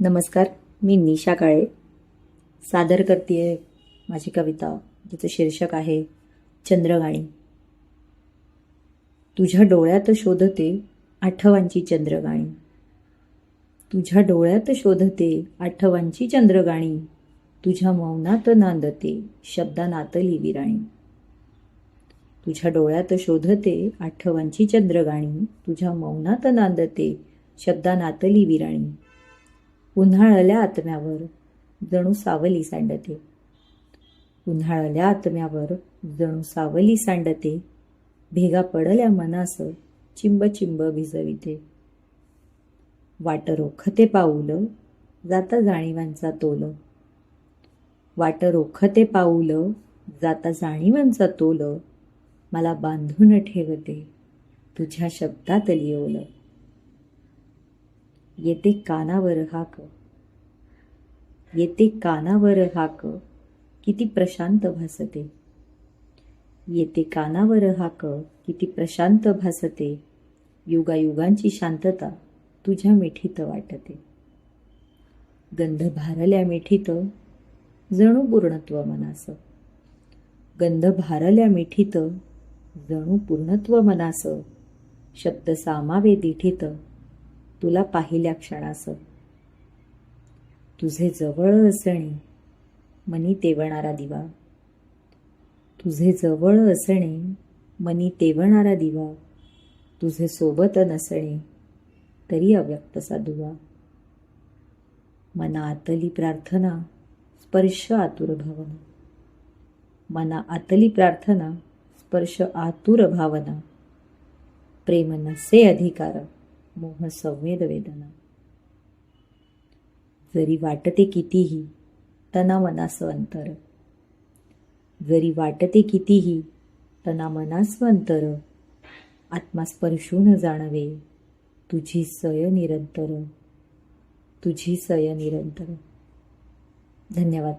नमस्कार मी निशा काळे. सादर करते माझी कविता जिचं शीर्षक आहे चंद्रगाणी तुझ्या डोळ्यात शोधते आठवांची चंद्रगाणी. तुझ्या डोळ्यात शोधते आठवांची चंद्रगाणी. तुझ्या मौनात नांदते शब्दानातली विराणी. तुझ्या डोळ्यात शोधते आठवांची चंद्रगाणी. तुझ्या मौनात नांदते शब्दानातली विराणी. उन्हाळल्या आत्म्यावर जणू सावली सांडते. उन्हाळल्या आत्म्यावर जणू सावली सांडते. भेगा पडल्या मनास चिंब चिंब भिजविते. वाट रोखते पाऊलं जाता जाणीवांचा तोल. वाट रोखते पाऊलं जाता जाणीवांचा तोल. मला बांधून ठेवते तुझ्या शब्दात लिओलं. येते कानावर हाक. येते कानावर हाक. किती प्रशांत भासते. येते कानावर हाक. किती प्रशांत भासते. युगायुगांची शांतता तुझ्या मिठीत वाटते. गंध भारल्या मिठीत. जणू पूर्णत्व मनास. गंध भारल्या मिठीत. जणू पूर्णत्व मनास. शब्द सामावे दिठीत. तुला पाहिल्या क्षणास तुझे जवळ असणे मनी तेवणारा दिवा. तुझे जवळ असणे मनी तेवणारा दिवा. तुझे सोबत नसणे तरी अव्यक्तसा दुवा मना आतली प्रार्थना स्पर्श आतुर भावना. मना आतली प्रार्थना स्पर्श आतुर भावना. प्रेम नसे अधिकार. मोह संवेद वेदना जरी वाटते कितीही तना मनास अंतर. जरी वाटते कितीही तनामनास अंतर. आत्मा स्पर्शून जाणवे. तुझी सय निरंतर. तुझी सय निरंतर. धन्यवाद.